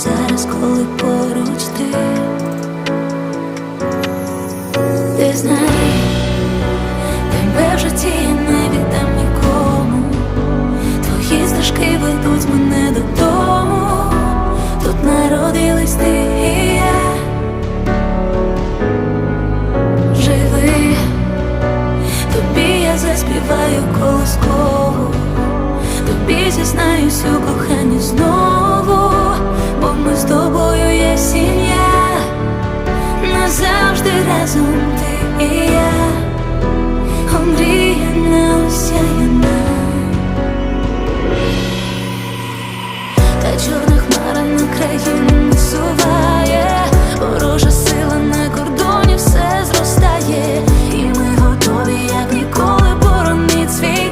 зараз, коли поруч ти. Ти знай, тебе в житті я не віддам нікому, твої стежки ведуть мене додому, тут народились ти і я. Живи, тобі я заспіваю колоскову, тобі зізнаюсь у коханні знову. разом ти і я, омріяна, осяяна та чорна хмара на країну.